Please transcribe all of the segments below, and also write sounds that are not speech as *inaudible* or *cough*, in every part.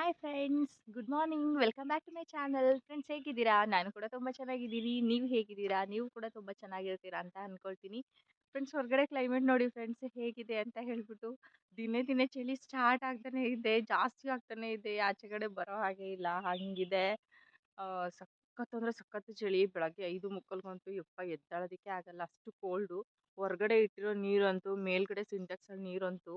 Hi friends good morning welcome back to my channel friends ಹೇಗಿದ್ದೀರಾ? ನಾನು ಕೂಡ ತುಂಬ ಚೆನ್ನಾಗಿದ್ದೀನಿ. ನೀವು ಹೇಗಿದ್ದೀರಾ? ನೀವು ಕೂಡ ತುಂಬ ಚೆನ್ನಾಗಿರ್ತೀರಾ ಅಂತ ಅಂದ್ಕೊಳ್ತೀನಿ ಫ್ರೆಂಡ್ಸ್ ಹೊರಗಡೆ ಕ್ಲೈಮೇಟ್ ನೋಡಿ ಫ್ರೆಂಡ್ಸ್ ಹೇಗಿದೆ ಅಂತ ಹೇಳ್ಬಿಟ್ಟು ದಿನೇ ದಿನೇ ಚಳಿ ಸ್ಟಾರ್ಟ್ ಆಗ್ತಾನೆ ಇದೆ. ಜಾಸ್ತಿ ಆಗ್ತಾನೆ ಇದೆ. ಆಚೆ ಕಡೆ ಬರೋ ಹಾಗೆ ಇಲ್ಲ. ಹಂಗಿದೆ. ಸಖತ್ತು ಸಖತ್ ಅಂದರೆ ಸಖತ್ ಚಳಿ. ಬೆಳಗ್ಗೆ ಐದು ಮುಕ್ಕಲ್ಗಂತೂ ಯಪ್ಪ ಎದ್ದಾಳೋದಕ್ಕೆ ಆಗಲ್ಲ. ಅಷ್ಟು ಕೋಲ್ಡು ಹೊರಗಡೆ ಇಟ್ಟಿರೋ ನೀರಂತೂ, ಮೇಲ್ಗಡೆ ಸಿಂಟೆಕ್ಸಲ್ಲಿ ನೀರಂತೂ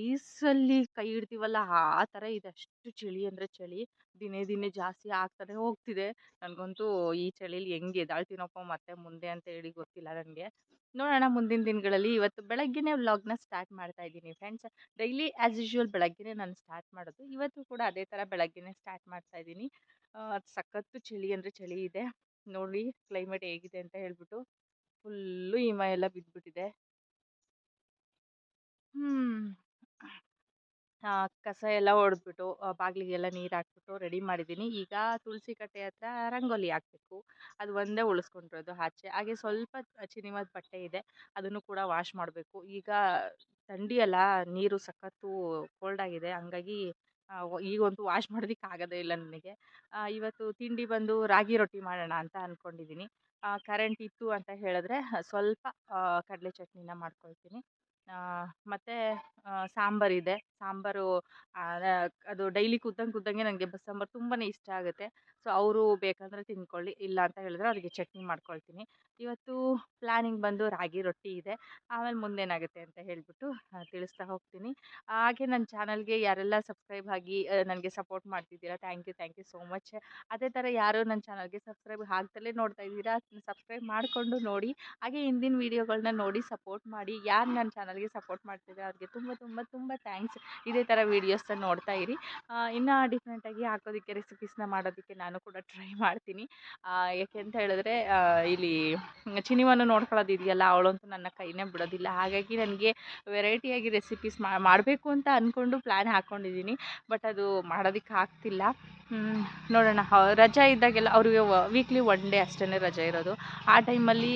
ಐಸಲ್ಲಿ ಕೈ ಇಡ್ತೀವಲ್ಲ ಆ ಥರ ಇದೆ. ಅಷ್ಟು ಚಳಿ ಅಂದರೆ ಚಳಿ. ದಿನೇ ದಿನೇ ಜಾಸ್ತಿ ಆಗ್ತಾನೆ ಹೋಗ್ತಿದೆ. ನನಗಂತೂ ಈ ಚಳಿಲಿ ಹೆಂಗೆ ಎದ್ದಾಳ್ತೀನಪ್ಪ ಮತ್ತೆ ಮುಂದೆ ಅಂತ ಹೇಳಿ ಗೊತ್ತಿಲ್ಲ ನನಗೆ. ನೋಡೋಣ ಮುಂದಿನ ದಿನಗಳಲ್ಲಿ. ಇವತ್ತು ಬೆಳಗ್ಗೆನೇ ವ್ಲಾಗ್ನ ಸ್ಟಾರ್ಟ್ ಮಾಡ್ತಾ ಇದ್ದೀನಿ ಫ್ರೆಂಡ್ಸ್. ಡೈಲಿ ಆ್ಯಸ್ ಯೂಶ್ವಲ್ ಬೆಳಗ್ಗೆನೇ ನಾನು ಸ್ಟಾರ್ಟ್ ಮಾಡೋದು. ಇವತ್ತು ಕೂಡ ಅದೇ ಥರ ಬೆಳಗ್ಗೆನೇ ಸ್ಟಾರ್ಟ್ ಮಾಡ್ತಾ ಇದ್ದೀನಿ. ಸಖತ್ತು ಚಳಿ ಅಂದರೆ ಚಳಿ ಇದೆ. ನೋಡಿ ಕ್ಲೈಮೇಟ್ ಹೇಗಿದೆ ಅಂತ ಹೇಳ್ಬಿಟ್ಟು ಫುಲ್ಲು ಹಿಮ ಎಲ್ಲ ಬಿದ್ದುಬಿಟ್ಟಿದೆ ಆ, ಕಸ ಎಲ್ಲ ಹೊಡೆದ್ಬಿಟ್ಟು ಬಾಗಿಲಿಗೆಲ್ಲ ನೀರು ಹಾಕ್ಬಿಟ್ಟು ರೆಡಿ ಮಾಡಿದ್ದೀನಿ. ಈಗ ತುಳಸಿ ಕಟ್ಟೆ ಹತ್ರ ರಂಗೋಲಿ ಹಾಕಬೇಕು. ಅದು ಒಂದೇ ಉಳಿಸ್ಕೊಂಡಿರೋದು ಆಚೆ. ಹಾಗೆ ಸ್ವಲ್ಪ ಚಿನಿಮದ ಬಟ್ಟೆ ಇದೆ. ಅದನ್ನು ಕೂಡ ವಾಶ್ ಮಾಡಬೇಕು. ಈಗ ಥಂಡಿ ಅಲ್ಲ ನೀರು ಸಖತ್ತು ಕೋಲ್ಡ್ ಆಗಿದೆ. ಹಂಗಾಗಿ ಈಗಂತೂ ವಾಶ್ ಮಾಡೋದಕ್ಕೆ ಆಗೋದೇ ಇಲ್ಲ ನನಗೆ. ಇವತ್ತು ತಿಂಡಿ ಬಂದು ರಾಗಿ ರೊಟ್ಟಿ ಮಾಡೋಣ ಅಂತ ಅಂದ್ಕೊಂಡಿದ್ದೀನಿ ಕರೆಂಟ್ ಇತ್ತು ಅಂತ ಹೇಳಿದ್ರೆ, ಸ್ವಲ್ಪ ಕಡಲೆ ಚಟ್ನಿನ ಮಾಡ್ಕೊಳ್ತೀನಿ. ಮತ್ತು ಸಾಂಬಾರಿದೆ ಸಾಂಬಾರು ಅದು ಡೈಲಿ ಕುದ್ದಂಗೆ ಕುದ್ದಂಗೆ ನನಗೆ ಬಸ್ಸಾಂಬಾರು ತುಂಬಾ ಇಷ್ಟ ಆಗುತ್ತೆ. ಸೊ, ಅವರು ಬೇಕಂದರೆ ತಿಂದ್ಕೊಳ್ಳಿ ಇಲ್ಲ ಅಂತ ಹೇಳಿದ್ರೆ ಅವರಿಗೆ ಚಟ್ನಿ ಮಾಡ್ಕೊಳ್ತೀನಿ. ಇವತ್ತು ಪ್ಲ್ಯಾನಿಂಗ್ ಬಂದು ರಾಗಿ ರೊಟ್ಟಿ ಇದೆ. ಆಮೇಲೆ ಮುಂದೇನಾಗುತ್ತೆ ಅಂತ ಹೇಳಿಬಿಟ್ಟು ತಿಳಿಸ್ತಾ ಹೋಗ್ತೀನಿ. ಹಾಗೆ ನನ್ನ ಚಾನಲ್ಗೆ ಯಾರೆಲ್ಲ ಸಬ್ಸ್ಕ್ರೈಬ್ ಆಗಿ ನನಗೆ ಸಪೋರ್ಟ್ ಮಾಡ್ತಿದ್ದೀರಾ, thank you thank you so much. ಅದೇ ಥರ ಯಾರು ನನ್ನ ಚಾನಲ್ಗೆ ಸಬ್ಸ್ಕ್ರೈಬ್ ಆಗ್ದಲೇ ನೋಡ್ತಾ ಇದ್ದೀರಾ, ಸಬ್ಸ್ಕ್ರೈಬ್ ಮಾಡಿಕೊಂಡು ನೋಡಿ. ಹಾಗೆ ಹಿಂದಿನ ವೀಡಿಯೋಗಳನ್ನ ನೋಡಿ ಸಪೋರ್ಟ್ ಮಾಡಿ. ಯಾರು ನನ್ನ ಚಾನಲ್ಗೆ ಸಪೋರ್ಟ್ ಮಾಡ್ತಿದ್ದಾರೆ ಅವ್ರಿಗೆ ತುಂಬ ತುಂಬ ತುಂಬ ಥ್ಯಾಂಕ್ಸ್. ಇದೇ ಥರ ವೀಡಿಯೋಸ್ನ ನೋಡ್ತಾ ಇರಿ. ಇನ್ನು ಡಿಫ್ರೆಂಟಾಗಿ ಹಾಕೋದಕ್ಕೆ ರೆಸಿಪೀಸ್ನ ಮಾಡೋದಕ್ಕೆ ನಾನು ಕೂಡ ಟ್ರೈ ಮಾಡ್ತೀನಿ. ಯಾಕೆ ಅಂತ ಹೇಳಿದ್ರೆ ಇಲ್ಲಿ ಚಿನಿವನ್ನು ನೋಡ್ಕೊಳ್ಳೋದು ಇದೆಯಲ್ಲ, ಅವಳಂತೂ ನನ್ನ ಕೈನೇ ಬಿಡೋದಿಲ್ಲ. ಹಾಗಾಗಿ ನನಗೆ ವೆರೈಟಿಯಾಗಿ ರೆಸಿಪೀಸ್ ಮಾಡಬೇಕು ಅಂತ ಅಂದ್ಕೊಂಡು ಪ್ಲ್ಯಾನ್ ಹಾಕ್ಕೊಂಡಿದ್ದೀನಿ ಬಟ್ ಅದು ಮಾಡೋದಕ್ಕೆ ಆಗ್ತಿಲ್ಲ. ನೋಡೋಣ. ರಜಾ ಇದ್ದಾಗೆಲ್ಲ ಅವ್ರಿಗೆ ವೀಕ್ಲಿ ಒನ್ ಡೇ ಅಷ್ಟೇ ರಜೆ ಇರೋದು. ಆ ಟೈಮಲ್ಲಿ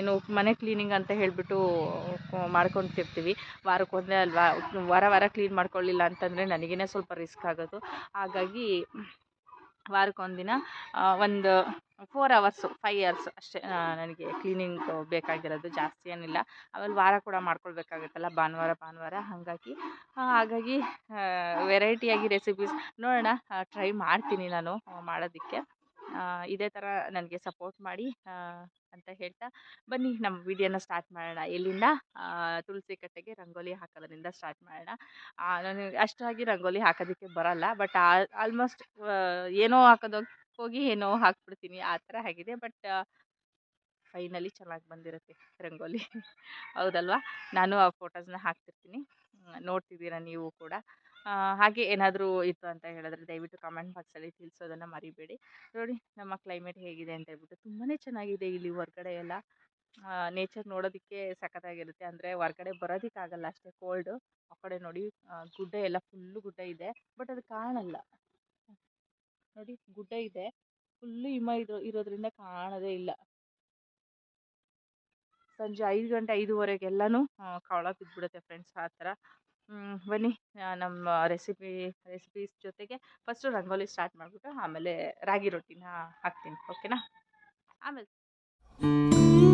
ಏನು ಮನೆ ಕ್ಲೀನಿಂಗ್ ಅಂತ ಹೇಳಿಬಿಟ್ಟು ಮಾಡ್ಕೊತಿರ್ತೀವಿ ವಾರಕ್ಕೊಂದೇ ಅಲ್ವಾ? ವಾರ ವಾರ ಕ್ಲೀನ್ ಮಾಡ್ಕೊಳ್ಳಿಲ್ಲ ಅಂತಂದರೆ ನನಗೇ ಸ್ವಲ್ಪ ರಿಸ್ಕ್ ಆಗೋದು. ಹಾಗಾಗಿ ವಾರಕ್ಕೊಂದಿನ ಒಂದು ಫೋರ್ ಅವರ್ಸು ಫೈವ್ ಇಯರ್ಸ್ ಅಷ್ಟೇ ನನಗೆ ಕ್ಲೀನಿಂಗ್ ಬೇಕಾಗಿರೋದು ಜಾಸ್ತಿ ಏನಿಲ್ಲ. ಆಮೇಲೆ ವಾರ ಕೂಡ ಮಾಡ್ಕೊಳ್ಬೇಕಾಗುತ್ತಲ್ಲ, ಭಾನುವಾರ ಭಾನುವಾರ. ಹಾಗಾಗಿ ಹಾಗಾಗಿ ವೆರೈಟಿಯಾಗಿ ರೆಸಿಪೀಸ್ ನೋಡೋಣ ಟ್ರೈ ಮಾಡ್ತೀನಿ ನಾನು ಮಾಡೋದಕ್ಕೆ. ಇದೇ ಥರ ನನಗೆ ಸಪೋರ್ಟ್ ಮಾಡಿ ಅಂತ ಹೇಳ್ತಾ, ಬನ್ನಿ ನಮ್ಮ ವಿಡಿಯೋನ ಸ್ಟಾರ್ಟ್ ಮಾಡೋಣ. ಎಲ್ಲಿಂದ ತುಳಸಿ ಕಟ್ಟೆಗೆ ರಂಗೋಲಿ ಹಾಕೋದ್ರಿಂದ ಸ್ಟಾರ್ಟ್ ಮಾಡೋಣ. ನನಗೆ ಅಷ್ಟಾಗಿ ರಂಗೋಲಿ ಹಾಕೋದಕ್ಕೆ ಬರಲ್ಲ ಬಟ್ ಆಲ್ಮೋಸ್ಟ್ ಏನೋ ಹಾಕೋದಕ್ಕೆ ಹೋಗಿ ಏನೋ ಹಾಕ್ಬಿಡ್ತೀನಿ, ಆ ಥರ ಆಗಿದೆ ಬಟ್ ಫೈನಲಿ ಚೆನ್ನಾಗಿ ಬಂದಿರುತ್ತೆ ರಂಗೋಲಿ. *laughs* ಹೌದಲ್ವಾ? ನಾನು ಆ ಫೋಟೋಸ್ನ ಹಾಕ್ತಿರ್ತೀನಿ. ನೋಡ್ತಿದ್ದೀರಾ ನೀವು ಕೂಡ. ಹಾಗೆ ಏನಾದರೂ ಇತ್ತು ಅಂತ ಹೇಳಿದ್ರೆ ದಯವಿಟ್ಟು ಕಮೆಂಟ್ ಬಾಕ್ಸಲ್ಲಿ ತಿಳಿಸೋದನ್ನು ಮರಿಬೇಡಿ. ನೋಡಿ, ನಮ್ಮ ಕ್ಲೈಮೇಟ್ ಹೇಗಿದೆ ಅಂತ ಹೇಳ್ಬಿಟ್ಟು ತುಂಬಾ ಚೆನ್ನಾಗಿದೆ ಇಲ್ಲಿ ಹೊರಗಡೆ ಎಲ್ಲ. ನೇಚರ್ ನೋಡೋದಕ್ಕೆ ಸಖತ್ತಾಗಿರುತ್ತೆ. ಅಂದರೆ ಹೊರ್ಗಡೆ ಬರೋದಕ್ಕಾಗಲ್ಲ ಅಷ್ಟೇ ಕೋಲ್ಡು ಆ ಕಡೆ ನೋಡಿ ಗುಡ್ಡ ಎಲ್ಲ ಫುಲ್ಲು ಗುಡ್ಡ ಇದೆ. ಬಟ್ ಅದು ಕಾಣಲ್ಲ. ನೋಡಿ, ಗುಡ್ಡ ಇದೆ. ಫುಲ್ಲು ಹಿಮ ಇರೋ, ಇರೋದ್ರಿಂದ ಕಾಣೋದೇ ಇಲ್ಲ. ಸಂಜೆ ಐದು ಗಂಟೆ ಐದುವರೆಗೆಲ್ಲನೂ ಕವಳ ಬಿದ್ದುಬಿಡುತ್ತೆ ಫ್ರೆಂಡ್ಸ್ ಆ ಥರ. ಬನ್ನಿ. ನಮ್ಮ ರೆಸಿಪಿ ರೆಸಿಪೀಸ್ ಜೊತೆಗೆ ಫಸ್ಟು ರಂಗೋಲಿ ಸ್ಟಾರ್ಟ್ ಮಾಡಿಬಿಟ್ಟು ಆಮೇಲೆ ರಾಗಿ ರೊಟ್ಟಿನ ಹಾಕ್ತೀನಿ. ಓಕೆನಾ ಆಮೇಲೆ.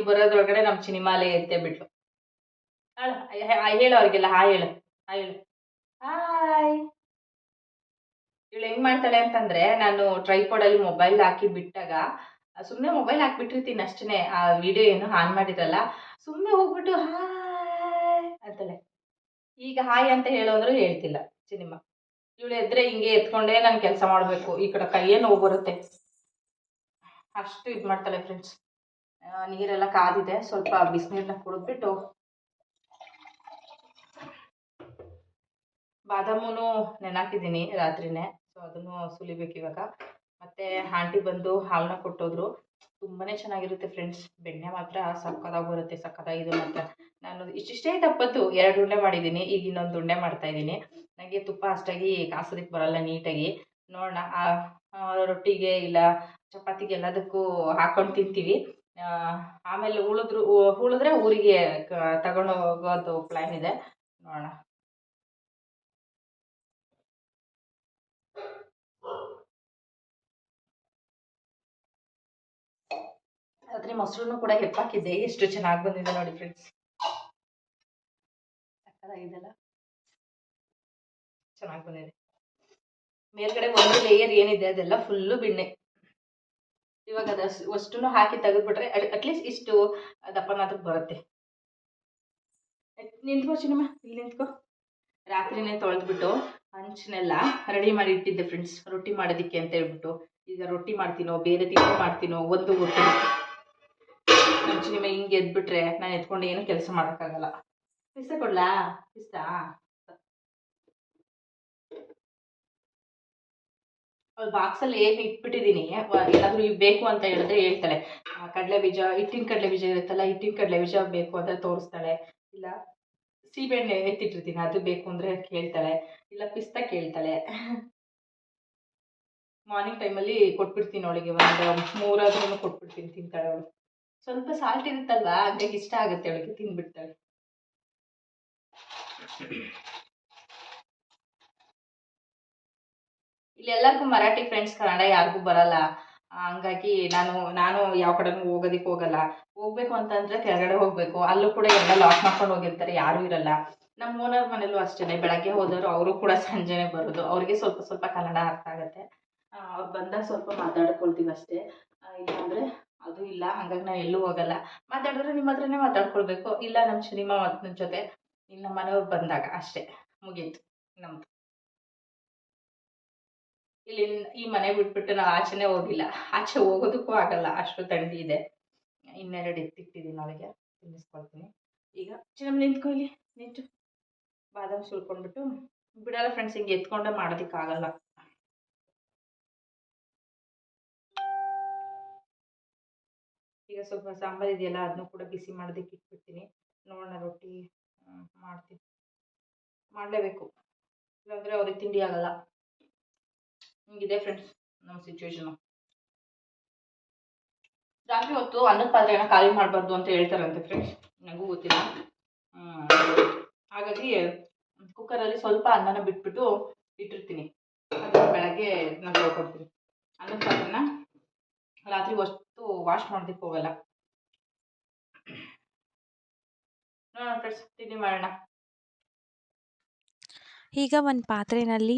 ಹಾಕಿ ಬರೋದ್ರೊಳಗಡೆ ನಮ್ಮ ಸಿನಿಮಾಲೇ ಎತ್ತೆ ಬಿಟ್ಲು ಹೇಳು ಅವ್ರಿಗೆಲ್ಲ ಹಾಯ್ ಹೇಳು ಹಾಯ್ ಹೇಳು. ಹಾಯ್. ಇವಳು ಹೆಂಗ್ ಮಾಡ್ತಾಳೆ ಅಂತಂದ್ರೆ, ನಾನು ಟ್ರೈಪೋಡ್ ಅಲ್ಲಿ ಮೊಬೈಲ್ ಹಾಕಿ ಬಿಟ್ಟಾಗ ಸುಮ್ಮನೆ ಮೊಬೈಲ್ ಹಾಕ್ಬಿಟ್ಟಿರ್ತೀನಿ ಅಷ್ಟೇ ಆ ವಿಡಿಯೋ ಏನು ಆನ್ ಮಾಡಿರಲ್ಲ ಸುಮ್ಮನೆ ಹೋಗ್ಬಿಟ್ಟು ಹಾಯ್ ಅಂತಾಳೆ. ಈಗ ಹಾಯ್ ಅಂತ ಹೇಳೋದ್ರು ಹೇಳ್ತಿಲ್ಲ ಸಿನಿಮಾ ಇವಳು ಎದ್ರೆ ಹಿಂಗೆ ಎತ್ಕೊಂಡೇ ನಾನು ಕೆಲಸ ಮಾಡಬೇಕು, ಈ ಕಡೆ ಕೈಯೇ ನೋವು ಬರುತ್ತೆ. ಅಷ್ಟು ಇದು ಮಾಡ್ತಾಳೆ ಫ್ರೆಂಡ್ಸ್ ನೀರೆಲ್ಲ ಕಾದಿದೆ. ಸ್ವಲ್ಪ ಬಿಸಿನೀರನ್ನ ಕುಡಿದ್ಬಿಟ್ಟು ಬಾದಾಮೂ ನೆನಾಕಿದ್ದೀನಿ ರಾತ್ರಿನೇ. ಸೊ ಅದನ್ನು ಸುಲಿಬೇಕು ಇವಾಗ. ಮತ್ತೆ ಆಂಟಿ ಬಂದು ಹಾಲನ್ನ ಕೊಟ್ಟೋದ್ರು. ತುಂಬಾನೇ ಚೆನ್ನಾಗಿರುತ್ತೆ ಫ್ರೆಂಡ್ಸ್. ಬೆಣ್ಣೆ ಮಾತ್ರ ಸಕ್ಕದಾಗಿ ಬರುತ್ತೆ ಸಕ್ಕದಾಗಿದೆ ಮಾತ್ರ. ನಾನು ಇಷ್ಟಿಷ್ಟೇ ತಪ್ಪತ್ತು ಎರಡು ಉಂಡೆ ಮಾಡಿದ್ದೀನಿ. ಈಗ ಇನ್ನೊಂದು ಉಂಡೆ ಮಾಡ್ತಾ ಇದ್ದೀನಿ. ನನಗೆ ತುಪ್ಪ ಅಷ್ಟಾಗಿ ಕಾಸೋದಕ್ಕೆ ಬರಲ್ಲ ನೀಟಾಗಿ. ನೋಡೋಣ. ರೊಟ್ಟಿಗೆ ಇಲ್ಲ, ಚಪಾತಿಗೆ ಎಲ್ಲದಕ್ಕೂ ಹಾಕೊಂಡು ತಿಂತೀವಿ. ಆಮೇಲೆ ಉಳಿದ್ರು ಉಳಿದ್ರೆ ಊರಿಗೆ ತಗೊಂಡು ಹೋಗೋದು ಪ್ಲ್ಯಾನ್ ಇದೆ. ನೋಡೋಣ. ರಾತ್ರಿ ಮೊಸರು ಕೂಡ ಹೆಪ್ಪಾಕಿದ್ದೆ. ಎಷ್ಟು ಚೆನ್ನಾಗಿ ಬಂದಿದೆ ನೋಡಿ ಫ್ರೆಂಡ್ಸ್ ಸಕ್ಕದಾಗಿದೆಲ್ಲ ಚೆನ್ನಾಗಿ ಬಂದಿದೆ. ಮೇಲ್ಗಡೆ ಒಂದು ಲೇಯರ್ ಏನಿದೆ ಅದೆಲ್ಲ ಫುಲ್ಲು ಬಿಣ್ಣೆ. ಇವಾಗ ಅದು ಅಷ್ಟು ಹಾಕಿ ತೆಗೆದ್ಬಿಟ್ರೆ ಅಟ್ಲೀಸ್ಟ್ ಇಷ್ಟು ದಪ್ಪನಾದ್ರೂ ಬರುತ್ತೆ. ನಿಂತ್ಕೋ ಚಿನ್ನಮ್ಮ ಇಲ್ಲಿ ನಿಂತ್ಕೋ. ರಾತ್ರಿನೇ ತೊಳೆದ್ಬಿಟ್ಟು ಹಂಚನೆಲ್ಲ ರೆಡಿ ಮಾಡಿ ಇಟ್ಟಿದ್ದೆ ಫ್ರೆಂಡ್ಸ್ ರೊಟ್ಟಿ ಮಾಡೋದಿಕ್ಕೆ ಅಂತ ಹೇಳ್ಬಿಟ್ಟು. ಈಗ ರೊಟ್ಟಿ ಮಾಡ್ತೀನೋ, ಬೇರೆ ತಿಂಡಿ ಮಾಡ್ತೀನೋ, ಒಂದು ನಮ್ಮ ಚಿನ್ನಮ್ಮ ಹಿಂಗೆ ಎದ್ಬಿಟ್ರೆ ನಾನು ಎತ್ಕೊಂಡು ಏನು ಕೆಲಸ ಮಾಡೋಕ್ಕಾಗಲ್ಲ. ಪಿಸ್ತಾ ಕೊಡ್ಲಾ? ಪಿಸ್ತಾ ಅವ್ಳು ಬಾಕ್ಸಲ್ಲಿ ಏನು ಇಟ್ಬಿಟ್ಟಿದ್ದೀನಿ ಏನಾದರೂ ಬೇಕು ಅಂತ ಹೇಳಿದ್ರೆ ಹೇಳ್ತಾಳೆ. ಕಡಲೆ ಬೀಜ, ಹಿಟ್ಟಿನ ಕಡಲೆ ಬೀಜ ಇರುತ್ತಲ್ಲ, ಹಿಟ್ಟಿನ ಕಡಲೆ ಬೀಜ ಬೇಕು ಅಂತ ತೋರಿಸ್ತಾಳೆ. ಇಲ್ಲ, ಸೀಬೆಹಣ್ಣೆ ಎತ್ತಿಟ್ಟಿರ್ತೀನಿ, ಅದು ಬೇಕು ಅಂದರೆ ಕೇಳ್ತಾಳೆ. ಇಲ್ಲ, ಪಿಸ್ತಾ ಕೇಳ್ತಾಳೆ. ಮಾರ್ನಿಂಗ್ ಟೈಮಲ್ಲಿ ಕೊಟ್ಬಿಡ್ತೀನಿ ಅವಳಿಗೆ ಒಂದು ಮೂರಾದ್ರೂ ಕೊಟ್ಬಿಡ್ತೀನಿ ತಿಂತಾಳೆ ಅವಳು. ಸ್ವಲ್ಪ ಸಾಲ್ಟ್ ಇರುತ್ತಲ್ವಾ, ಹಂಗಾಗಿ ಇಷ್ಟ ಆಗುತ್ತೆ ಅವಳಿಗೆ ತಿಂದ್ಬಿಡ್ತಾಳೆ ಇಲ್ಲಿ ಎಲ್ಲರಿಗೂ ಮರಾಠಿ ಫ್ರೆಂಡ್ಸ್ ಕನ್ನಡ ಯಾರಿಗೂ ಬರಲ್ಲ. ಹಂಗಾಗಿ ನಾನು ನಾನು ಯಾವ ಕಡೆನೂ ಹೋಗೋದಕ್ಕೆ ಹೋಗಲ್ಲ. ಹೋಗ್ಬೇಕು ಅಂತಂದ್ರೆ ಕೆಳಗಡೆ ಹೋಗಬೇಕು. ಅಲ್ಲೂ ಕೂಡ ಎಲ್ಲ ಲಾಕ್ ಮಾಡ್ಕೊಂಡು ಹೋಗಿರ್ತಾರೆ, ಯಾರೂ ಇರಲ್ಲ. ನಮ್ಮ ಓನರ್ ಮನೇಲೂ ಅಷ್ಟೇ ಬೆಳಗ್ಗೆ ಹೋದವರು ಅವರು ಕೂಡ ಸಂಜೆನೆ ಬರೋದು. ಅವ್ರಿಗೆ ಸ್ವಲ್ಪ ಸ್ವಲ್ಪ ಕನ್ನಡ ಅರ್ಥ ಆಗುತ್ತೆ. ಅವ್ರು ಬಂದಾಗ ಸ್ವಲ್ಪ ಮಾತಾಡ್ಕೊಳ್ತೀವಿ ಅಷ್ಟೇ. ಇಲ್ಲಾಂದರೆ ಅದು ಇಲ್ಲ. ಹಂಗಾಗಿ ನಾನು ಎಲ್ಲೂ ಹೋಗಲ್ಲ. ಮಾತಾಡಿದ್ರೆ ನಿಮ್ಮ ಹತ್ರನೇ ಮಾತಾಡ್ಕೊಳ್ಬೇಕು. ಇಲ್ಲ ನಮ್ಮ ಸಿನಿಮಾ ಜೊತೆ ಇಲ್ಲಿ ನಮ್ಮ ಮನೆಯವ್ರು ಬಂದಾಗ ಅಷ್ಟೇ. ಮುಗೀತು. ನಮ್ಮದು ಇಲ್ಲಿ ಈ ಮನೆ ಬಿಟ್ಬಿಟ್ಟು ನಾವು ಆಚೆನೇ ಹೋಗಿಲ್ಲ. ಆಚೆ ಹೋಗೋದಕ್ಕೂ ಆಗಲ್ಲ, ಅಷ್ಟು ಥಂಡಿ ಇದೆ. ಇನ್ನೆರಡು ಎತ್ತಿಟ್ಟಿದ್ದೀನಿ ಅವಳಿಗೆ ತಿನ್ನಿಸ್ಕೊಳ್ತೀನಿ. ಈಗ ಚಿನ್ನ ನಿಂತ್ಕೊಳ್ಳಿ ಇಲ್ಲಿ ನಿಂತು ಬಾದಾಮಿ ಸುಲ್ಕೊಂಡ್ಬಿಟ್ಟು ಬಿಡಲ್ಲ ಫ್ರೆಂಡ್ಸ್ ಹಿಂಗೆ ಎತ್ಕೊಂಡೆ ಮಾಡೋದಕ್ಕಾಗಲ್ಲ. ಈಗ ಸ್ವಲ್ಪ ಸಾಂಬಾರು ಇದೆಯಲ್ಲ ಅದನ್ನು ಕೂಡ ಬಿಸಿ ಮಾಡೋದಕ್ಕೆ ಇಟ್ಬಿಡ್ತೀನಿ. ನೋಡೋಣ ರೊಟ್ಟಿ ಮಾಡ್ತೀನಿ. ಮಾಡಲೇಬೇಕು. ಇಲ್ಲಾಂದರೆ ಅವ್ರಿಗೆ ತಿಂಡಿ ಆಗಲ್ಲ. ಹಿಂಗಿದೆ ಫ್ರೆಂಡ್ಸ್ ನಮ್ಮ ಸಿಚುವೇಶನು ರಾತ್ರಿ ಹೊತ್ತು ಅನ್ನದ ಪಾತ್ರೆನ ಖಾಲಿ ಮಾಡಬಾರ್ದು ಅಂತ ಹೇಳ್ತಾರಂತೆ ಫ್ರೆಂಡ್ಸ್ ನನಗೂ ಗೊತ್ತಿಲ್ಲ. ಹಾಗಾಗಿ ಕುಕ್ಕರಲ್ಲಿ ಸ್ವಲ್ಪ ಅನ್ನನ ಬಿಟ್ಬಿಟ್ಟು ಇಟ್ಟಿರ್ತೀನಿ. ಅದನ್ನು ಬೆಳಗ್ಗೆ ನಾನು ತೊಳ್ಕೊಡ್ತೀನಿ. ಅನ್ನದ ಪಾತ್ರೆನ ರಾತ್ರಿ ಅಷ್ಟು ವಾಶ್ ಮಾಡೋದಕ್ಕೆ ಹೋಗಲ್ಲ. ನೋಡೋಣ ಫ್ರೆಂಡ್ಸ್ ತಿಂಡಿ ಮಾಡೋಣ. ಈಗ ಒಂದು ಪಾತ್ರೆಯಲ್ಲಿ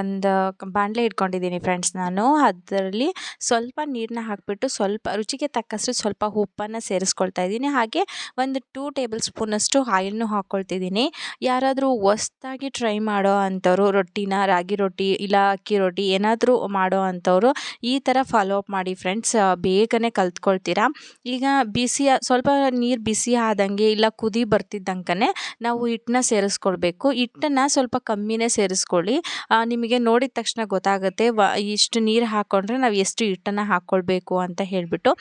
ಒಂದು ಬಾಣಲೆ ಇಟ್ಕೊಂಡಿದ್ದೀನಿ ಫ್ರೆಂಡ್ಸ್ ನಾನು. ಅದರಲ್ಲಿ ಸ್ವಲ್ಪ ನೀರನ್ನ ಹಾಕಿಬಿಟ್ಟು ಸ್ವಲ್ಪ ರುಚಿಗೆ ತಕ್ಕಷ್ಟು ಸ್ವಲ್ಪ ಉಪ್ಪನ್ನು ಸೇರಿಸ್ಕೊಳ್ತಾ ಇದ್ದೀನಿ. ಹಾಗೆ ಒಂದು ಟೂ ಟೇಬಲ್ ಸ್ಪೂನಷ್ಟು ಆಯಿಲ್ನು ಹಾಕ್ಕೊಳ್ತಿದ್ದೀನಿ ಯಾರಾದರೂ ಹೊಸ್ದಾಗಿ ಟ್ರೈ ಮಾಡೋ ಅಂಥವ್ರು, ರೊಟ್ಟಿನ ರಾಗಿ ರೊಟ್ಟಿ ಇಲ್ಲ ಅಕ್ಕಿ ರೊಟ್ಟಿ ಏನಾದರೂ ಮಾಡೋ ಅಂಥವ್ರು, ಈ ಥರ ಫಾಲೋ ಅಪ್ ಮಾಡಿ ಫ್ರೆಂಡ್ಸ್ ಬೇಗನೆ ಕಲ್ತ್ಕೊಳ್ತೀರಾ? ಈಗ ಬಿಸಿ ಸ್ವಲ್ಪ ನೀರು ಬಿಸಿ ಆದಂಗೆ ಇಲ್ಲ ಕುದಿ ಬರ್ತಿದ್ದಂಗೆ ನಾವು ಹಿಟ್ಟನ್ನ ಸೇರಿಸ್ಕೊಳ್ಬೇಕು. ಹಿಟ್ಟನ್ನು ಸ್ವಲ್ಪ ಕಮ್ಮಿನೇ ಸೇರಿಸ್ಕೊಳ್ಳಿ. ನಿಮಗೆ ನೋಡಿದ ತಕ್ಷಣ ಗೊತ್ತಾಗುತ್ತೆ, ವ, ಇಷ್ಟು ನೀರು ಹಾಕ್ಕೊಂಡ್ರೆ ನಾವು ಎಷ್ಟು ಹಿಟ್ಟನ್ನು ಹಾಕ್ಕೊಳ್ಬೇಕು ಅಂತ ಹೇಳಿಬಿಟ್ಟು.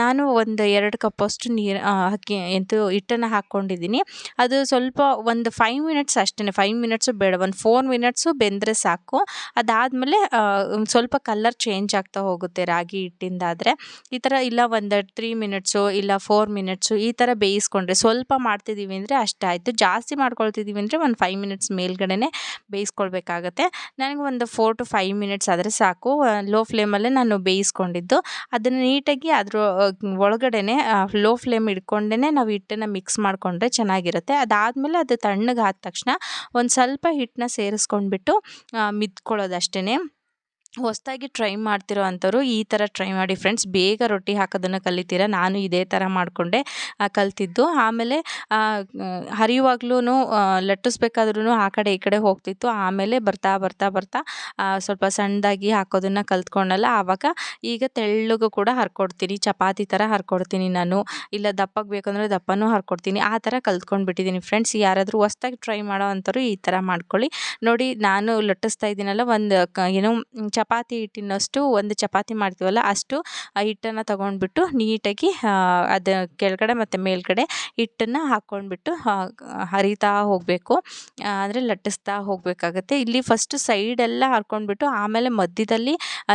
ನಾನು ಒಂದು ಎರಡು ಕಪ್ಪಷ್ಟು ನೀರು ಹಾಕಿ ಎಂತು ಹಿಟ್ಟನ್ನು ಹಾಕ್ಕೊಂಡಿದ್ದೀನಿ ಅದು ಸ್ವಲ್ಪ ಒಂದು ಫೈವ್ ಮಿನಿಟ್ಸ್ ಅಷ್ಟೇ ಫೈವ್ ಮಿನಿಟ್ಸು ಬೇಡ, ಒಂದು ಫೋರ್ ಮಿನಿಟ್ಸು ಬೆಂದರೆ ಸಾಕು. ಅದಾದಮೇಲೆ ಸ್ವಲ್ಪ ಕಲರ್ ಚೇಂಜ್ ಆಗ್ತಾ ಹೋಗುತ್ತೆ ರಾಗಿ ಹಿಟ್ಟಿಂದಾದರೆ. ಈ ಥರ ಇಲ್ಲ ಒಂದು ತ್ರೀ ಮಿನಿಟ್ಸು ಇಲ್ಲ ಫೋರ್ ಮಿನಿಟ್ಸು ಈ ಥರ ಬೇಯಿಸ್ಕೊಂಡ್ರೆ ಸ್ವಲ್ಪ ಮಾಡ್ತಿದ್ದೀವಿ ಅಂದರೆ ಅಷ್ಟಾಯಿತು ಜಾಸ್ತಿ ಮಾಡ್ಕೊಳ್ತಿದ್ದೀವಿ ಅಂದರೆ ಒಂದು ಫೈವ್ ಮಿನಿಟ್ಸ್ ಫ್ರೆಂಡ್ಸ್ ಮೇಲ್ಗಡೆ ಬೇಯಿಸ್ಕೊಳ್ಬೇಕಾಗತ್ತೆ. ನನಗೆ ಒಂದು ಫೋರ್ ಟು ಫೈವ್ ಮಿನಿಟ್ಸ್ ಆದರೆ ಸಾಕು. ಲೋ ಫ್ಲೇಮಲ್ಲೇ ನಾನು ಬೇಯಿಸ್ಕೊಂಡಿದ್ದು. ಅದನ್ನು ನೀಟಾಗಿ ಅದ್ರ ಒಳಗಡೆ ಲೋ ಫ್ಲೇಮ್ ಇಟ್ಕೊಂಡೇ ನಾವು ಹಿಟ್ಟನ್ನು ಮಿಕ್ಸ್ ಮಾಡಿಕೊಂಡ್ರೆ ಚೆನ್ನಾಗಿರುತ್ತೆ. ಅದಾದಮೇಲೆ ಅದು ತಣ್ಣಗೆ ಆದ ತಕ್ಷಣ ಒಂದು ಸ್ವಲ್ಪ ಹಿಟ್ಟನ್ನ ಸೇರಿಸ್ಕೊಂಡ್ಬಿಟ್ಟು ಮಿದ್ಕೊಳ್ಳೋದು ಅಷ್ಟೇ ಹೊಸ್ದಾಗಿ ಟ್ರೈ ಮಾಡ್ತಿರೋ ಅಂಥವ್ರು ಈ ಥರ ಟ್ರೈ ಮಾಡಿ ಫ್ರೆಂಡ್ಸ್, ಬೇಗ ರೊಟ್ಟಿ ಹಾಕೋದನ್ನು ಕಲಿತೀರ? ನಾನು ಇದೇ ಥರ ಮಾಡಿಕೊಂಡೆ ಕಲಿತಿದ್ದು. ಆಮೇಲೆ ಹರಿಯುವಾಗ್ಲೂ ಲಟ್ಟಿಸ್ಬೇಕಾದ್ರೂ ಆ ಕಡೆ ಈ ಕಡೆ ಹೋಗ್ತಿತ್ತು. ಆಮೇಲೆ ಬರ್ತಾ ಬರ್ತಾ ಬರ್ತಾ ಸ್ವಲ್ಪ ಸಣ್ಣದಾಗಿ ಹಾಕೋದನ್ನು ಕಲ್ತ್ಕೊಂಡಲ್ಲ, ಆವಾಗ ಈಗ ತೆಳ್ಳಗೂ ಕೂಡ ಹರ್ಕೊಡ್ತೀನಿ. ಚಪಾತಿ ಥರ ಹರ್ಕೊಡ್ತೀನಿ ನಾನು. ಇಲ್ಲ ದಪ್ಪಗೆ ಬೇಕಂದರೆ ದಪ್ಪನೂ ಹರ್ಕೊಡ್ತೀನಿ. ಆ ಥರ ಕಲ್ತ್ಕೊಂಡ್ಬಿಟ್ಟಿದ್ದೀನಿ ಫ್ರೆಂಡ್ಸ್. ಯಾರಾದರೂ ಹೊಸ್ದಾಗಿ ಟ್ರೈ ಮಾಡೋ ಈ ಥರ ಮಾಡ್ಕೊಳ್ಳಿ. ನೋಡಿ, ನಾನು ಲಟ್ಟಿಸ್ತಾ ಇದ್ದೀನಲ್ಲ, ಒಂದು ಏನೋ ಚಪಾತಿ ಹಿಟ್ಟಿನಷ್ಟು ಒಂದು ಚಪಾತಿ ಮಾಡ್ತೀವಲ್ಲ ಅಷ್ಟು ಹಿಟ್ಟನ್ನು ತೊಗೊಂಡ್ಬಿಟ್ಟು ನೀಟಾಗಿ ಅದು ಕೆಳಗಡೆ ಮತ್ತು ಮೇಲ್ಗಡೆ ಹಿಟ್ಟನ್ನು ಹಾಕ್ಕೊಂಡ್ಬಿಟ್ಟು ಹರಿತಾ ಹೋಗಬೇಕು. ಅಂದರೆ ಲಟ್ಟಿಸ್ತಾ ಹೋಗಬೇಕಾಗತ್ತೆ. ಇಲ್ಲಿ ಫಸ್ಟು ಸೈಡೆಲ್ಲ ಹರ್ಕೊಂಡ್ಬಿಟ್ಟು ಆಮೇಲೆ ಮಧ್ಯದಲ್ಲಿ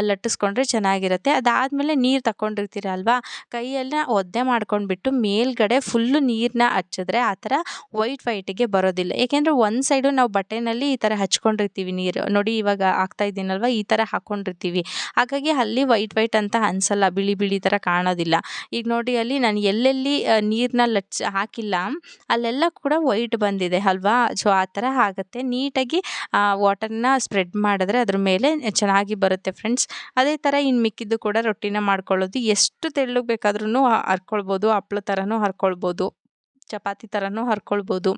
ಲಟ್ಟಿಸ್ಕೊಂಡ್ರೆ ಚೆನ್ನಾಗಿರುತ್ತೆ. ಅದಾದಮೇಲೆ ನೀರು ತಗೊಂಡಿರ್ತೀರ ಅಲ್ವಾ? ಕೈಯೆಲ್ಲ ಒದ್ದೆ ಮಾಡ್ಕೊಂಡ್ಬಿಟ್ಟು ಮೇಲ್ಗಡೆ ಫುಲ್ಲು ನೀರನ್ನ ಹಚ್ಚಿದ್ರೆ ಆ ಥರ ವೈಟ್ ವೈಟಿಗೆ ಬರೋದಿಲ್ಲ. ಏಕೆಂದರೆ ಒಂದು ಸೈಡು ನಾವು ಬಟ್ಟೆನಲ್ಲಿ ಈ ಥರ ಹಚ್ಕೊಂಡಿರ್ತೀವಿ ನೀರು. ನೋಡಿ ಇವಾಗ ಆಗ್ತಾ ಇದ್ದೀನಲ್ವ? ಈ ಥರ ಹಾಕ್ಕೊಂಡಿರ್ತೀವಿ ಹಾಗಾಗಿ ಅಲ್ಲಿ ವೈಟ್ ವೈಟ್ ಅಂತ ಅನಿಸಲ್ಲ, ಬಿಳಿ ಬಿಳಿ ಥರ ಕಾಣೋದಿಲ್ಲ. ಈಗ ನೋಡಿ ಅಲ್ಲಿ ನಾನು ಎಲ್ಲೆಲ್ಲಿ ನೀರನ್ನ ಲಟ್ಸ್, ಹಾಕಿಲ್ಲ, ಅಲ್ಲೆಲ್ಲ ಕೂಡ ವೈಟ್ ಬಂದಿದೆ ಅಲ್ವಾ? ಸೊ ಆ ಥರ ಆಗುತ್ತೆ. ನೀಟಾಗಿ ವಾಟರ್ನ ಸ್ಪ್ರೆಡ್ ಮಾಡಿದ್ರೆ ಅದ್ರ ಮೇಲೆ ಚೆನ್ನಾಗಿ ಬರುತ್ತೆ ಫ್ರೆಂಡ್ಸ್ ಅದೇ ಥರ ಇನ್ನು ಮಿಕ್ಕಿದ್ದು ಕೂಡ ರೊಟ್ಟಿನ ಮಾಡ್ಕೊಳ್ಳೋದು. ಎಷ್ಟು ತೆಳ್ಳಗೆ ಬೇಕಾದ್ರೂ ಹರ್ಕೊಳ್ಬೋದು. ಹಪ್ಳ ಥರನೂ ಹರ್ಕೊಳ್ಬೋದು. ಚಪಾತಿ ಥರನೂ ಹರ್ಕೊಳ್ಬೋದು.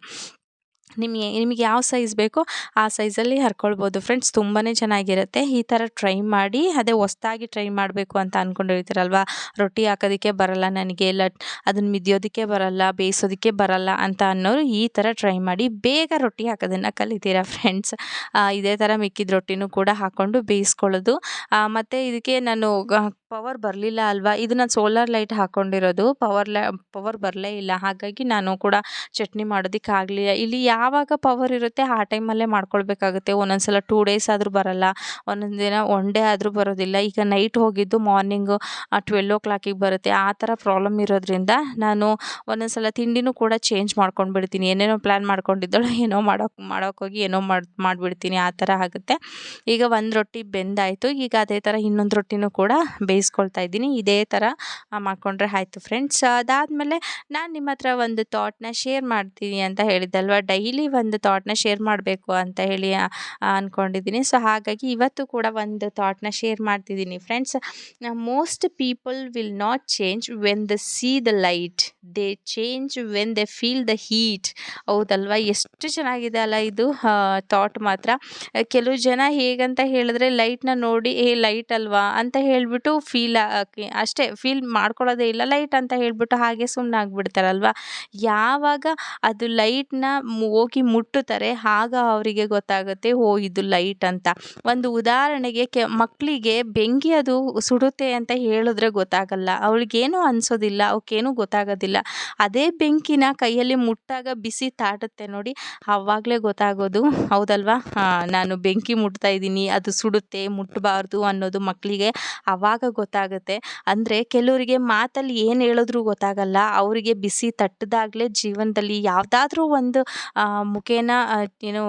ನಿಮಗೆ ನಿಮಗೆ ಯಾವ ಸೈಜ್ ಬೇಕೋ ಆ ಸೈಜಲ್ಲಿ ಹರ್ಕೊಳ್ಬೋದು. ಫ್ರೆಂಡ್ಸ್ ತುಂಬಾ ಚೆನ್ನಾಗಿರುತ್ತೆ. ಈ ಥರ ಟ್ರೈ ಮಾಡಿ, ಅದೇ ಹೊಸ್ದಾಗಿ ಟ್ರೈ ಮಾಡಬೇಕು ಅಂತ ಅಂದ್ಕೊಂಡಿರ್ತೀರಲ್ವ ರೊಟ್ಟಿ ಹಾಕೋದಕ್ಕೆ ಬರಲ್ಲ ನನಗೆ ಎಲ್ಲ ಅದನ್ನು ಮಿದಿಯೋದಕ್ಕೆ ಬರಲ್ಲ, ಬೇಯಿಸೋದಕ್ಕೆ ಬರಲ್ಲ ಅಂತ ಅನ್ನೋರು ಈ ಥರ ಟ್ರೈ ಮಾಡಿ ಬೇಗ ರೊಟ್ಟಿ ಹಾಕೋದನ್ನು ಕಲಿತೀರಾ ಫ್ರೆಂಡ್ಸ್ ಇದೇ ಥರ ಮಿಕ್ಕಿದ ರೊಟ್ಟಿನೂ ಕೂಡ ಹಾಕ್ಕೊಂಡು ಬೇಯಿಸ್ಕೊಳ್ಳೋದು. ಮತ್ತು ಇದಕ್ಕೆ ನಾನು ಪವರ್ ಬರಲಿಲ್ಲ ಅಲ್ವಾ? ಇದು ನಾನು ಸೋಲಾರ್ ಲೈಟ್ ಹಾಕ್ಕೊಂಡಿರೋದು ಪವರ್ ಲೈ, ಪವರ್ ಬರಲೇ ಇಲ್ಲ. ಹಾಗಾಗಿ ನಾನು ಕೂಡ ಚಟ್ನಿ ಮಾಡೋದಕ್ಕೆ ಆಗಲಿಲ್ಲ. ಇಲ್ಲಿ ಯಾವಾಗ ಪವರ್ ಇರುತ್ತೆ ಆ ಟೈಮಲ್ಲೇ ಮಾಡ್ಕೊಳ್ಬೇಕಾಗುತ್ತೆ. ಒಂದೊಂದು ಸಲ ಟೂ ಡೇಸ್ ಆದರೂ ಬರಲ್ಲ. ಒಂದೊಂದು ದಿನ ಒನ್ ಡೇ ಆದರೂ ಬರೋದಿಲ್ಲ. ಈಗ ನೈಟ್ ಹೋಗಿದ್ದು ಮಾರ್ನಿಂಗು ಟ್ವೆಲ್ ಓ ಕ್ಲಾಕಿಗೆ ಬರುತ್ತೆ. ಆ ಥರ ಪ್ರಾಬ್ಲಮ್ ಇರೋದ್ರಿಂದ ನಾನು ಒಂದೊಂದು ಸಲ ತಿಂಡಿನೂ ಕೂಡ ಚೇಂಜ್ ಮಾಡ್ಕೊಂಡು ಬಿಡ್ತೀನಿ ಏನೇನೋ ಪ್ಲ್ಯಾನ್ ಮಾಡ್ಕೊಂಡಿದ್ದಳು ಏನೋ ಮಾಡೋಕೆ ಮಾಡೋಕ್ಕೋಗಿ ಏನೋ ಮಾಡಿ, ಮಾಡಿಬಿಡ್ತೀನಿ. ಆ ಥರ ಆಗುತ್ತೆ. ಈಗ ಒಂದು ರೊಟ್ಟಿ ಬೆಂದಾಯಿತು. ಈಗ ಅದೇ ಥರ ಇನ್ನೊಂದು ರೊಟ್ಟಿನೂ ಕೂಡ ಬೇಯಿಸ್ಕೊಳ್ತಾ ಇದ್ದೀನಿ. ಇದೇ ಥರ ಮಾಡಿಕೊಂಡ್ರೆ ಆಯಿತು ಫ್ರೆಂಡ್ಸ್. ಅದಾದಮೇಲೆ ನಾನು ನಿಮ್ಮ ಹತ್ರ ಒಂದು ಥಾಟ್ನ ಶೇರ್ ಮಾಡ್ತೀನಿ ಅಂತ ಹೇಳಿದ್ದಲ್ವ? ಡೈಲಿ ಒಂದು ಥಾಟ್ನ ಶೇರ್ ಮಾಡಬೇಕು ಅಂತ ಹೇಳಿ ಅಂದ್ಕೊಂಡಿದ್ದೀನಿ ಸೊ, ಹಾಗಾಗಿ ಇವತ್ತು ಕೂಡ ಒಂದು ಥಾಟ್ನ ಶೇರ್ ಮಾಡ್ತಿದ್ದೀನಿ friends. Most people will not change when the see the light. They change when they feel the heat. ಹೌದಲ್ವ? ಎಷ್ಟು ಚೆನ್ನಾಗಿದೆ ಅಲ್ಲ ಇದು ಥಾಟ್ ಮಾತ್ರ. ಕೆಲವು ಜನ ಹೇಗಂತ ಹೇಳಿದ್ರೆ ಲೈಟ್ನ ನೋಡಿ, ಏ, ಲೈಟ್ ಅಲ್ವಾ? ಅಂತ ಹೇಳಿಬಿಟ್ಟು ಫೀಲ್ ಅಷ್ಟೇ ಫೀಲ್ ಮಾಡ್ಕೊಳ್ಳೋದೇ ಇಲ್ಲ. ಲೈಟ್ ಅಂತ ಹೇಳಿಬಿಟ್ಟು ಹಾಗೆ ಸುಮ್ಮನೆ ಆಗಿಬಿಡ್ತಾರಲ್ವ ಯಾವಾಗ ಅದು ಲೈಟ್ನ ಹೋಗಿ ಮುಟ್ಟುತ್ತಾರೆ, ಆಗ ಅವರಿಗೆ ಗೊತ್ತಾಗುತ್ತೆ, ಓ, ಇದು ಲೈಟ್ ಅಂತ. ಒಂದು ಉದಾಹರಣೆಗೆ ಕೆ ಮಕ್ಕಳಿಗೆ ಬೆಂಕಿ ಅದು ಸುಡುತ್ತೆ ಅಂತ ಹೇಳಿದ್ರೆ ಗೊತ್ತಾಗಲ್ಲ. ಅವಳಿಗೇನೂ ಅನಿಸೋದಿಲ್ಲ ಅವಕ್ಕೇನೂ ಗೊತ್ತಾಗೋದಿಲ್ಲ. ಅದೇ ಬೆಂಕಿನ ಕೈಯಲ್ಲಿ ಮುಟ್ಟಾಗ ಬಿಸಿ ತಾಟುತ್ತೆ ನೋಡಿ ಆವಾಗಲೇ ಗೊತ್ತಾಗೋದು. ಹೌದಲ್ವಾ? ನಾನು ಬೆಂಕಿ ಮುಟ್ತಾ ಇದ್ದೀನಿ, ಅದು ಸುಡುತ್ತೆ ಮುಟ್ಟಬಾರ್ದು ಅನ್ನೋದು ಮಕ್ಕಳಿಗೆ ಆವಾಗ ಗೊತ್ತಾಗುತ್ತೆ. ಅಂದರೆ ಕೆಲವರಿಗೆ ಮಾತಲ್ಲಿ ಏನು ಹೇಳಿದ್ರು ಗೊತ್ತಾಗಲ್ಲ. ಅವರಿಗೆ ಬಿಸಿ ತಟ್ಟಿದಾಗ್ಲೇ ಜೀವನದಲ್ಲಿ ಯಾವುದಾದ್ರೂ ಒಂದು ಮುಖೇನ ಏನು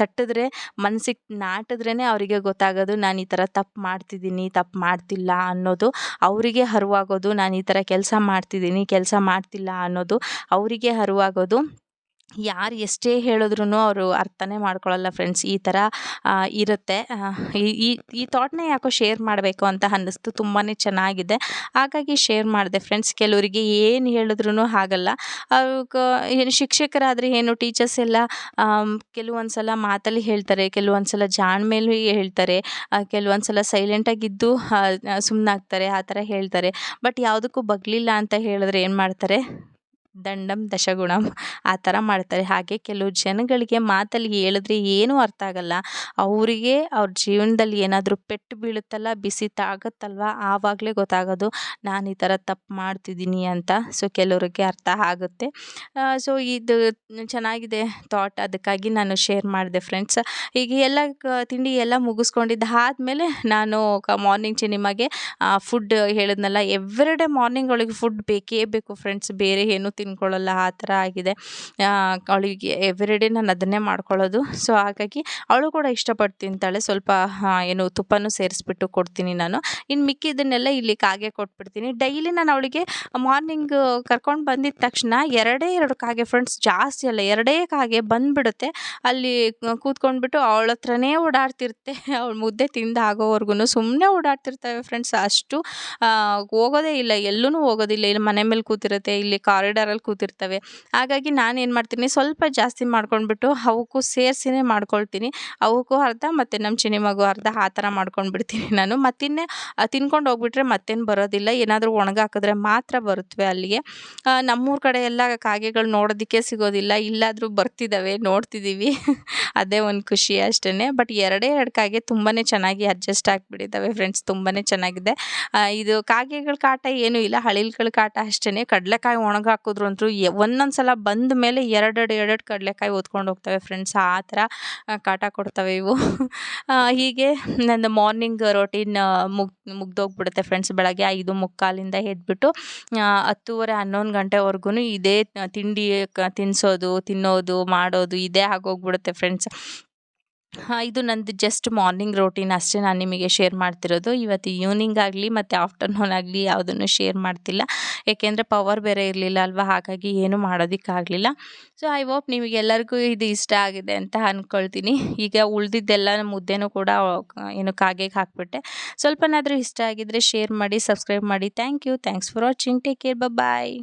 ತಟ್ಟಿದ್ರೆ, ಮನ್ಸಿಗೆ ನಾಟಿದ್ರೇ ಅವರಿಗೆ ಗೊತ್ತಾಗೋದು, ನಾನು ಈ ಥರ ತಪ್ಪು ಮಾಡ್ತಿದ್ದೀನಿ, ತಪ್ಪು ಮಾಡ್ತಿಲ್ಲ ಅನ್ನೋದು. ಅವರಿಗೆ ಅರಿವಾಗೋದು ನಾನು ಈ ಥರ ಕೆಲಸ ಮಾಡ್ತಿದ್ದೀನಿ, ಕೆಲಸ ಮಾಡ್ತಿಲ್ಲ ಅನ್ನೋದು. ಅವರಿಗೆ ಅರಿವಾಗೋದು ಯಾರು ಎಷ್ಟೇ ಹೇಳಿದ್ರೂ ಅವರು ಅರ್ಥನೇ ಮಾಡ್ಕೊಳ್ಳಲ್ಲ ಫ್ರೆಂಡ್ಸ್ ಈ ಥರ ಇರುತ್ತೆ. ಈ ಈ ಥಾಟ್ನ ಯಾಕೋ ಶೇರ್ ಮಾಡಬೇಕು ಅಂತ ಅನ್ನಿಸ್ತು. ತುಂಬಾ ಚೆನ್ನಾಗಿದೆ. ಹಾಗಾಗಿ ಶೇರ್ ಮಾಡಿದೆ ಫ್ರೆಂಡ್ಸ್ ಕೆಲವರಿಗೆ ಏನು ಹೇಳಿದ್ರೂ ಆಗಲ್ಲ ಅವ್ರಿಗೆ ಏನು ಶಿಕ್ಷಕರಾದರೆ ಏನು ಟೀಚರ್ಸ್ ಎಲ್ಲ ಕೆಲವೊಂದು ಸಲ ಮಾತಲ್ಲಿ ಹೇಳ್ತಾರೆ ಕೆಲವೊಂದು ಸಲ ಜಾಣ್ಮೇಲೂ ಹೇಳ್ತಾರೆ ಕೆಲವೊಂದು ಸಲ ಸೈಲೆಂಟಾಗಿದ್ದು ಸುಮ್ಮನಾಗ್ತಾರೆ ಆ ಥರ ಹೇಳ್ತಾರೆ. ಬಟ್ ಯಾವುದಕ್ಕೂ ಬಗ್ಲಿಲ್ಲ ಅಂತ ಹೇಳಿದ್ರೆ ಏನು ಮಾಡ್ತಾರೆ? ದಂಡಂ ದಶಗುಣಂ ಆ ಥರ ಮಾಡ್ತಾರೆ. ಹಾಗೆ ಕೆಲವು ಜನಗಳಿಗೆ ಮಾತಲ್ಲಿ ಹೇಳಿದ್ರೆ ಏನೂ ಅರ್ಥ ಆಗಲ್ಲ. ಅವರಿಗೆ ಅವ್ರ ಜೀವನದಲ್ಲಿ ಏನಾದರೂ ಪೆಟ್ಟು ಬೀಳುತ್ತಲ್ಲ, ಬಿಸಿ ತಾಗುತ್ತಲ್ವ ಆವಾಗಲೇ ಗೊತ್ತಾಗೋದು, ನಾನು ಈ ಥರ ತಪ್ಪು ಮಾಡ್ತಿದ್ದೀನಿ ಅಂತ. ಸೊ ಕೆಲವರಿಗೆ ಅರ್ಥ ಆಗುತ್ತೆ. ಸೊ ಇದು ಚೆನ್ನಾಗಿದೆ ಥಾಟ್ ಅದಕ್ಕಾಗಿ ನಾನು ಶೇರ್ ಮಾಡಿದೆ ಫ್ರೆಂಡ್ಸ್ ಈಗ ಎಲ್ಲ ತಿಂಡಿ ಎಲ್ಲ ಮುಗಿಸ್ಕೊಂಡಿದ್ದು ಆದಮೇಲೆ ನಾನು ಮಾರ್ನಿಂಗ್ ನಿಮಗೆ ಫುಡ್ ಹೇಳಿದ್ನಲ್ಲ. ಎವ್ರಿ ಡೇ ಮಾರ್ನಿಂಗ್ ಒಳಗೆ ಫುಡ್ ಬೇಕೇ ಬೇಕು ಫ್ರೆಂಡ್ಸ್ ಬೇರೆ ಏನೂ ತಿನ್ಕೊಳ್ಳಲ್ಲ, ಆ ಥರ ಆಗಿದೆ. ಅವಳಿಗೆ ಎವ್ರಿಡೇ ನಾನು ಅದನ್ನೇ ಮಾಡ್ಕೊಳ್ಳೋದು. ಸೊ ಹಾಗಾಗಿ ಅವಳು ಕೂಡ ಇಷ್ಟಪಟ್ಟು ತಿಂತಾಳೆ. ಸ್ವಲ್ಪ ಏನು ತುಪ್ಪನೂ ಸೇರಿಸ್ಬಿಟ್ಟು ಕೊಡ್ತೀನಿ ನಾನು. ಇನ್ನು ಮಿಕ್ಕಿದ್ದನ್ನೆಲ್ಲ ಇಲ್ಲಿ ಕಾಗೆ ಕೊಟ್ಬಿಡ್ತೀನಿ. ಡೈಲಿ ನಾನು ಅವಳಿಗೆ ಮಾರ್ನಿಂಗ್ ಕರ್ಕೊಂಡು ಬಂದಿದ್ದ ತಕ್ಷಣ ಎರಡೇ ಎರಡು ಕಾಗೆ ಫ್ರೆಂಡ್ಸ್ ಜಾಸ್ತಿ ಅಲ್ಲ, ಎರಡೇ ಕಾಗೆ ಬಂದುಬಿಡುತ್ತೆ. ಅಲ್ಲಿ ಕೂತ್ಕೊಂಡ್ಬಿಟ್ಟು ಅವಳ ಹತ್ರನೇ ಓಡಾಡ್ತಿರುತ್ತೆ. ಅವಳು ಮುದ್ದೆ ತಿಂದ ಆಗೋವರೆಗೂ ಸುಮ್ಮನೆ ಓಡಾಡ್ತಿರ್ತವೆ ಫ್ರೆಂಡ್ಸ್ ಅಷ್ಟು ಹೋಗೋದೇ ಇಲ್ಲ ಎಲ್ಲೂ ಹೋಗೋದಿಲ್ಲ. ಇಲ್ಲಿ ಮನೆ ಮೇಲೆ ಕೂತಿರುತ್ತೆ, ಇಲ್ಲಿ ಕೂತಿರ್ತವೆ. ಹಾಗಾಗಿ ನಾನು ಏನು ಮಾಡ್ತೀನಿ, ಸ್ವಲ್ಪ ಜಾಸ್ತಿ ಮಾಡ್ಕೊಂಡ್ಬಿಟ್ಟು ಅವಕ್ಕೂ ಸೇರಿಸಿನೇ ಮಾಡ್ಕೊಳ್ತೀನಿ. ಅವಕ್ಕೂ ಅರ್ಧ ಮತ್ತು ನಮ್ಮ ಚಿನಿಮಗೂ ಅರ್ಧ ಆ ಥರ ಮಾಡ್ಕೊಂಡ್ಬಿಡ್ತೀನಿ ನಾನು. ಮತ್ತಿನ್ನೇ ತಿನ್ಕೊಂಡು ಹೋಗ್ಬಿಟ್ರೆ ಮತ್ತೇನು ಬರೋದಿಲ್ಲ. ಏನಾದರೂ ಒಣಗಾಕಿದ್ರೆ ಮಾತ್ರ ಬರುತ್ತವೆ ಅಲ್ಲಿಗೆ. ನಮ್ಮೂರ ಕಡೆ ಎಲ್ಲ ಕಾಗೆಗಳು ನೋಡೋದಕ್ಕೆ ಸಿಗೋದಿಲ್ಲ. ಇಲ್ಲಾದರೂ ಬರ್ತಿದ್ದಾವೆ ನೋಡ್ತಿದ್ದೀವಿ *laughs* ಅದೇ ಒಂದು ಖುಷಿ ಅಷ್ಟೇ ಬಟ್ ಎರಡೇ ಎರಡು ಕಾಗೆ ತುಂಬಾ ಚೆನ್ನಾಗಿ ಅಡ್ಜಸ್ಟ್ ಆಗಿಬಿಟ್ಟಿದ್ದಾವೆ ಫ್ರೆಂಡ್ಸ್. ತುಂಬಾ ಚೆನ್ನಾಗಿದೆ. ಇದು ಕಾಗೆಗಳ ಕಾಟ ಏನೂ ಇಲ್ಲ. ಹಳಿಲ್ಗಳ ಕಾಟ ಅಷ್ಟೇ ಕಡಲೆಕಾಯಿ ಒಣಗಾಕಿದ್ರು ಅಂತೂ ಒಂದೊಂದು ಸಲ ಬಂದ ಮೇಲೆ ಎರಡೆರಡು ಎರಡೆರಡು ಕಡಲೆಕಾಯಿ ಓದ್ಕೊಂಡು ಹೋಗ್ತವೆ ಫ್ರೆಂಡ್ಸ್ ಆ ಥರ ಕಾಟ ಕೊಡ್ತವೆ ಇವು. ಹೀಗೆ ನನ್ನ ಮಾರ್ನಿಂಗ್ ರೊಟೀನ್ ಮುಗ್, ಮುಗ್ದೋಗ್ಬಿಡುತ್ತೆ ಫ್ರೆಂಡ್ಸ್ ಬೆಳಗ್ಗೆ ಐದು ಮುಕ್ಕಾಲಿಂದ ಎದ್ಬಿಟ್ಟು ಹತ್ತೂವರೆ, ಹನ್ನೊಂದು ಗಂಟೆವರೆಗೂ ಇದೇ ತಿಂಡಿ ತಿನ್ನಿಸೋದು ತಿನ್ನೋದು, ಮಾಡೋದು, ಇದೇ ಆಗೋಗ್ಬಿಡುತ್ತೆ ಫ್ರೆಂಡ್ಸ್ ಹಾಂ, ಇದು ನಂದು ಜಸ್ಟ್ ಮಾರ್ನಿಂಗ್ ರೋಟೀನ್ ಅಷ್ಟೇ ನಾನು ನಿಮಗೆ ಶೇರ್ ಮಾಡ್ತಿರೋದು. ಇವತ್ತು ಈವ್ನಿಂಗ್ ಆಗಲಿ ಮತ್ತು ಆಫ್ಟರ್ನೂನ್ ಆಗಲಿ ಯಾವುದನ್ನು ಶೇರ್ ಮಾಡ್ತಿಲ್ಲ. ಏಕೆಂದರೆ ಪವರ್ ಬೇರೆ ಇರಲಿಲ್ಲ ಅಲ್ವಾ? ಹಾಗಾಗಿ ಏನೂ ಮಾಡೋದಕ್ಕಾಗಲಿಲ್ಲ. ಸೊ ಐ ಹೋಪ್ ನಿಮಗೆಲ್ಲರಿಗೂ ಇದು ಇಷ್ಟ ಆಗಿದೆ ಅಂತ ಅಂದ್ಕೊಳ್ತೀನಿ ಈಗ ಉಳಿದಿದ್ದೆಲ್ಲ ಮುದ್ದೆನೂ ಕೂಡ ಏನು ಕಾಗೆಗೆ ಹಾಕ್ಬಿಟ್ಟೆ. ಸ್ವಲ್ಪನಾದರೂ ಇಷ್ಟ ಆಗಿದ್ದರೆ ಶೇರ್ ಮಾಡಿ ಸಬ್ಸ್ಕ್ರೈಬ್ ಮಾಡಿ. Thank you thanks for watching take care bye